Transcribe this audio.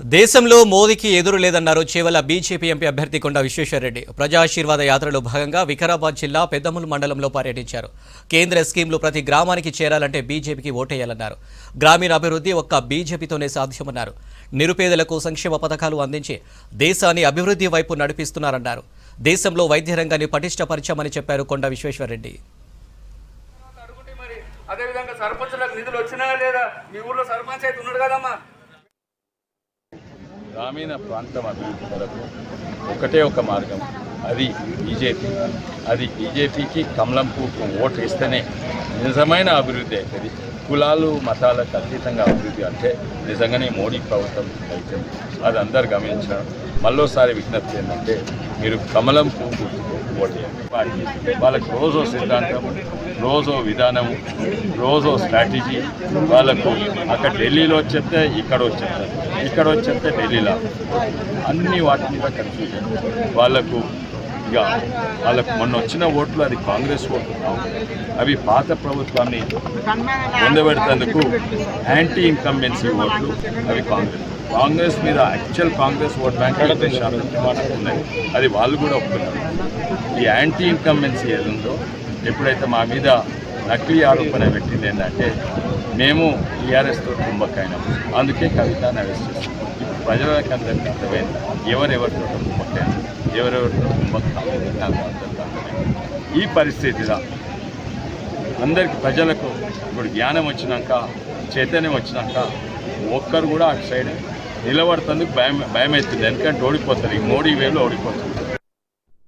దేశంలో మోదీకి ఎదురు లేదన్నారు చేవల బీజేపీ ఎంపీ అభ్యర్థి కొండ విశ్వేశ్వరరెడ్డి. ప్రజాశీర్వాద యాత్రలో భాగంగా వికారాబాద్ జిల్లా పెద్దముల్ మండలంలో పర్యటించారు. కేంద్ర స్కీమ్లు ప్రతి గ్రామానికి చేరాలంటే బీజేపీకి ఓటేయాలన్నారు. గ్రామీణ అభివృద్ధి ఒక్క బీజేపీతోనే సాధ్యమన్నారు. నిరుపేదలకు సంక్షేమ పథకాలు అందించి దేశాన్ని అభివృద్ధి వైపు నడిపిస్తున్నారన్నారు. దేశంలో వైద్య రంగాన్ని పటిష్టపరిచామని చెప్పారు కొండ విశ్వేశ్వరరెడ్డి. అదేవిధంగా సర్పంచులకు నిధులు వచ్చినాయా లేదా? మీ ఊర్లో సర్పంచ్ అయితే ఉన్నాడు కదమ్మా. గ్రామీణ ప్రాంతం అభివృద్ధి కొరకు ఒకటే ఒక మార్గం. అది బీజేపీ. అది బీజేపీకి కమలం పువ్వుకు ఓటు ఇస్తేనే నిజమైన అభివృద్ధి అవుతుంది. కులాలు మతాలకు అతీతంగా అభివృద్ధి అంటే నిజంగానే మోడీ ప్రభుత్వం అవుతుంది అది అందరు గమనించడం. మళ్ళోసారి విజ్ఞప్తి ఏంటంటే మీరు కమలం పువ్వు వాళ్ళకు ఓటు వాళ్ళకి రోజో సిద్ధాంతం రోజో విధానం రోజో స్ట్రాటజీ వాళ్ళకు అక్కడ ఢిల్లీలో వచ్చేస్తే ఇక్కడ వచ్చేస్తారు ఇక్కడ వచ్చేస్తే ఢిల్లీలో. అన్ని వాటి మీద కన్ఫ్యూజన్ వాళ్ళకు ఇక వాళ్ళకు మొన్న వచ్చిన ఓట్లు అది కాంగ్రెస్ ఓట్లు కావు. అవి పాత ప్రభుత్వాన్ని పొందబెడతందుకు యాంటీ ఇన్కంబెన్సీ ఓట్లు అవి కాంగ్రెస్. కాంగ్రెస్ మీద యాక్చువల్ కాంగ్రెస్ ఓట్ బ్యాంక్ శాతం ఉన్నాయి అది వాళ్ళు కూడా ఒప్పుకున్నారు. ఈ యాంటీ ఇన్కంబెన్సీ ఏది ఉందో ఎప్పుడైతే మా మీద నకిలీ ఆరోపణ పెట్టింది ఏంటంటే మేము టీఆర్ఎస్తో కుంభకైనాం. అందుకే కవితను అరెస్ట్ చేస్తాం ఇప్పుడు ప్రజలకు అందరికీ అర్థమైంది ఎవరెవరితో కుంభకైనా ఎవరెవరితో నాకు అర్థమైంది ఈ పరిస్థితిలో అందరికి ప్రజలకు ఇప్పుడు జ్ఞానం వచ్చినాక చైతన్యం వచ్చినాక ఒక్కరు కూడా అటు సైడ్ నిలబడుతుంది భయం భయం అవుతుంది ఎందుకంటే ఓడిపోతారు. ఈ మోడీ వేలు ఓడిపోతుంది